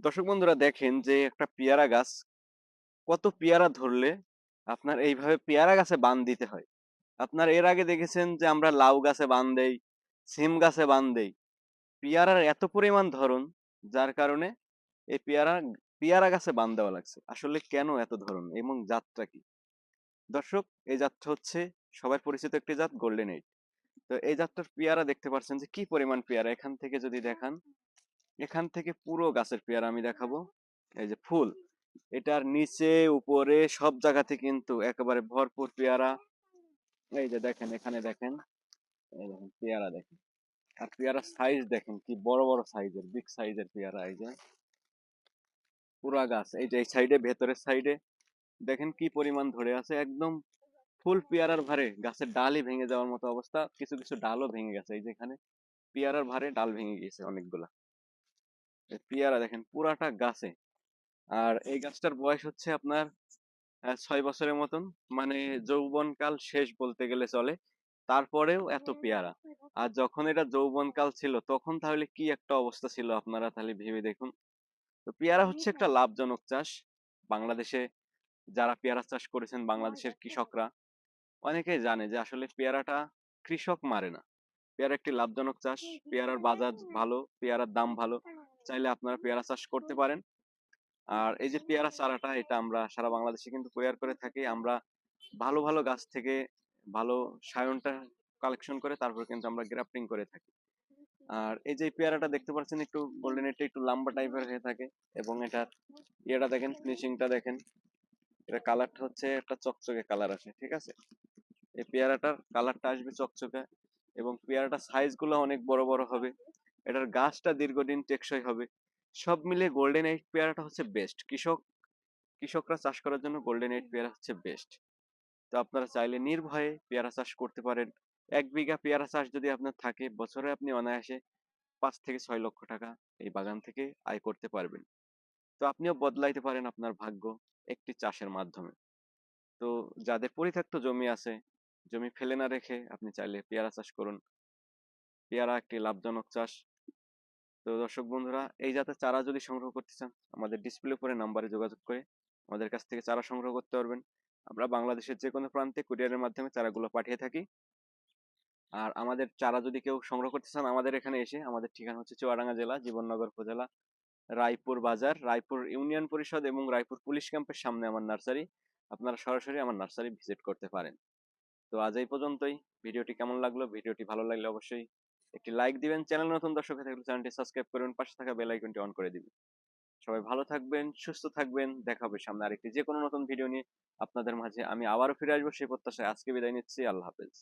দর্শক বন্ধুরা দেখেন যে একটা পেয়ারা গাছ, কত পেয়ারা ধরলে আপনার এইভাবে পেয়ারা গাছে বান দিতে হয়। আপনার এর আগে দেখেছেন যে আমরা লাউ গাছে বান দেই, সিম গাছে বান দেই। পেয়ারার এত পরিমাণ ধরন, যার কারণে এই পেয়ারা পেয়ারা গাছে বান দেওয়া লাগছে। আসলে কেন এত ধরন এবং জাতটা কি? দর্শক, এই জাতটা হচ্ছে সবার পরিচিত একটি জাত গোল্ডেন এইট তো এই জাতটার পেয়ারা দেখতে পাচ্ছেন যে কি পরিমাণ পেয়ারা? এখান থেকে যদি দেখান। এখান থেকে পুরো গাছের পেয়ারা আমি দেখাবো। এই যে ফুল, এটার নিচে, উপরে সব জায়গাতে কিন্তু একেবারে ভরপুর পেয়ারা। এই যে দেখেন, এখানে দেখেন দেখেন পেয়ারা দেখেন। আর পেয়ারার সাইজ দেখেন, কি বড় বড় সাইজের বিগ সাইজের পেয়ারা এই যে। পুরা গাছ, এই যে এই সাইডে ভেতরের সাইডে দেখেন কি পরিমাণ ধরে আছে, একদম ফুল পেয়ারার ভারে গাছের ডালই ভেঙে যাওয়ার মতো অবস্থা। কিছু কিছু ডালও ভেঙে গেছে, এই যে এখানে। পেয়ারার ভারে ডাল ভেঙে গিয়েছে অনেকগুলা। পেয়ারা দেখেন পুরাটা গাছে। আর এই গাছটার বয়স হচ্ছে আপনার ছয় বছরের মতন। মানে যৌবনকাল শেষ বলতে গেলে চলে। তারপরেও এত পেয়ারা। আর যখন এটা যৌবনকাল ছিল, তখন তাহলে কি একটা অবস্থা ছিল আপনারা তাহলে ভেবে দেখুন। তো পেয়ারা হচ্ছে একটা লাভজনক চাষ। বাংলাদেশে যারা পেয়ারা চাষ করেছেন, বাংলাদেশের কৃষকরা অনেকেই জানে যে আসলে পেয়ারাটা কৃষক মারে না। পেয়ারা একটি লাভজনক চাষ। পেয়ারার বাজার ভালো, পেয়ারার দাম ভালো। চাইলে আপনারা পেয়ারা চাষ করতে পারেন। আর এই যে পেয়ারা চারাটা, এটা আমরা সারা বাংলাদেশে কিন্তু তৈরি করে থাকি। আমরা ভালো ভালো গাছ থেকে ভালো সায়নটা কালেকশন করে তারপর কিন্তু আমরা গ্রাফটিং করে থাকি। আর এই যে পেয়ারাটা দেখতে পাচ্ছেন একটু গোল্ডেন এটা একটু লম্বা টাইপের হয়ে থাকে এবং এটার ইয়েটা দেখেন ফিনিশিংটা দেখেন। এটা কালারটা হচ্ছে একটা চকচকে কালার আসে, ঠিক আছে? এই পেয়ারাটার কালারটা আসবে চকচকে এবং পেয়ারাটার সাইজগুলো অনেক বড় বড় হবে। এটার গাছটা দীর্ঘদিন টেকসই হবে। সব মিলে গোল্ডেন এইট পেয়ারাটা হচ্ছে বেস্ট কৃষক, কৃষকরা চাষ করার জন্য গোল্ডেন এইট পেয়ারা হচ্ছে বেস্ট তো আপনারা চাইলে নির্ভয়ে পেয়ারা চাষ করতে পারেন। এক বিঘা পেয়ারা চাষ যদি আপনার থাকে, বছরে আপনি অনায়াসে পাঁচ থেকে ছয় লক্ষ টাকা এই বাগান থেকে আয় করতে পারবেন। তো আপনিও বদলাইতে পারেন আপনার ভাগ্য একটি চাষের মাধ্যমে। তো যাদের পরিত্যক্ত জমি আছে, জমি ফেলে না রেখে আপনি চাইলে পেয়ারা চাষ করুন। পেয়ারা একটি লাভজনক চাষ। তো দর্শক বন্ধুরা, এই জাতের চারা যদি সংগ্রহ করতে চান, আমাদের ডিসপ্লে উপরে নাম্বারে যোগাযোগ করে আমাদের কাছ থেকে চারা সংগ্রহ করতে পারবেন। আমরা বাংলাদেশের যে কোনো প্রান্তে কুরিয়ারের মাধ্যমে চারাগুলো পাঠিয়ে থাকি। আর আমাদের চারা যদি কেউ সংগ্রহ করতে চান, আমাদের এখানে এসে আমাদের ঠিকানা হচ্ছে চুয়াডাঙ্গা জেলা, জীবননগর উপজেলা, রায়পুর বাজার, রায়পুর ইউনিয়ন পরিষদ এবং রায়পুর পুলিশ ক্যাম্পের সামনে আমার নার্সারি। আপনারা সরাসরি আমার নার্সারি ভিজিট করতে পারেন। তো আজ এই পর্যন্তই। ভিডিওটি কেমন লাগল? ভিডিওটি ভালো লাগলে অবশ্যই একটি লাইক দিবেন চ্যানেল নতুন দর্শক হয়ে থাকলে চ্যানেলটি সাবস্ক্রাইব করবেন, পাশে থাকা বেল আইকনটি অন করে দিবেন। সবাই ভালো থাকবেন, সুস্থ থাকবেন, দেখা হবে সামনে আরেকটি যে কোনো নতুন ভিডিও নিয়ে। আপনাদের মাঝে আমি আবারও ফিরে আসব, সেই প্রত্যাশায় আজকে বিদায় নিচ্ছি, আল্লাহ হাফেজ।